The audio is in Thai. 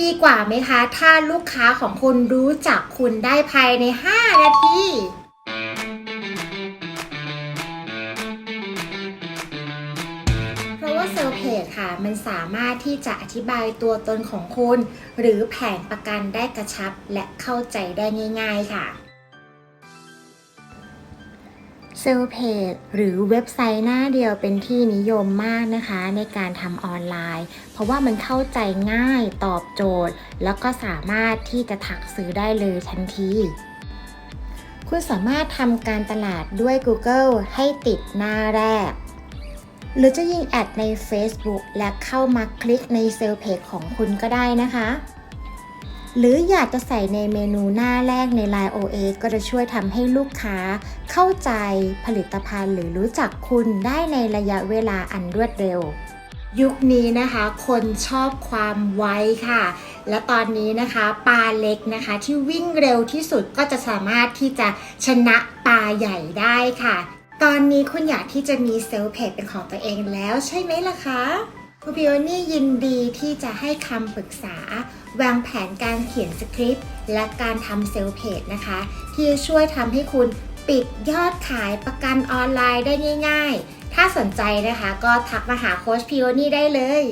ดีกว่าไหมคะ ถ้าลูกค้าของคุณรู้จักคุณได้ภายใน 5 นาทีเพราะว่าเซลเพจค่ะ มันสามารถที่จะอธิบายตัวตนของคุณ หรือแผนประกันได้กระชับและเข้าใจได้ง่าย ๆ ค่ะ เซลล์เพจหรือเว็บไซต์หน้าเดียวเป็นที่นิยมมากนะคะ ในการทำออนไลน์ เพราะว่ามันเข้าใจง่ายตอบโจทย์ แล้วก็สามารถที่จะถักซื้อได้เลยทันที คุณสามารถทำการตลาดด้วย Google ให้ติดหน้าแรก หรือจะยิงแอดใน Facebook และเข้ามาคลิกในเซลล์เพจของคุณก็ได้นะคะ หรืออยากจะใส่ในเมนูหน้าแรกใน Line OA ก็จะช่วยทำให้ลูกค้าเข้าใจผลิตภัณฑ์หรือรู้จักคุณได้ในระยะเวลาอันรวดเร็ว ยุคนี้นะคะ คนชอบความไวค่ะ และตอนนี้นะคะปลาเล็กนะคะ ที่วิ่งเร็วที่สุดก็จะสามารถที่จะชนะปลาใหญ่ได้ค่ะ ตอนนี้คุณอยากที่จะมีเซลล์เพจเป็นของตัวเองแล้วใช่ไหมล่ะคะ คุณพิโอนี่ยินดีที่จะให้คำปรึกษาวางแผนการเขียนสคริปต์และการทำเซลล์เพจนะคะ ที่จะช่วยทำให้คุณปิดยอดขายประกันออนไลน์ได้ง่าย ๆ ถ้าสนใจนะคะก็ทักมาหาโค้ชพิโอนี่ได้เลย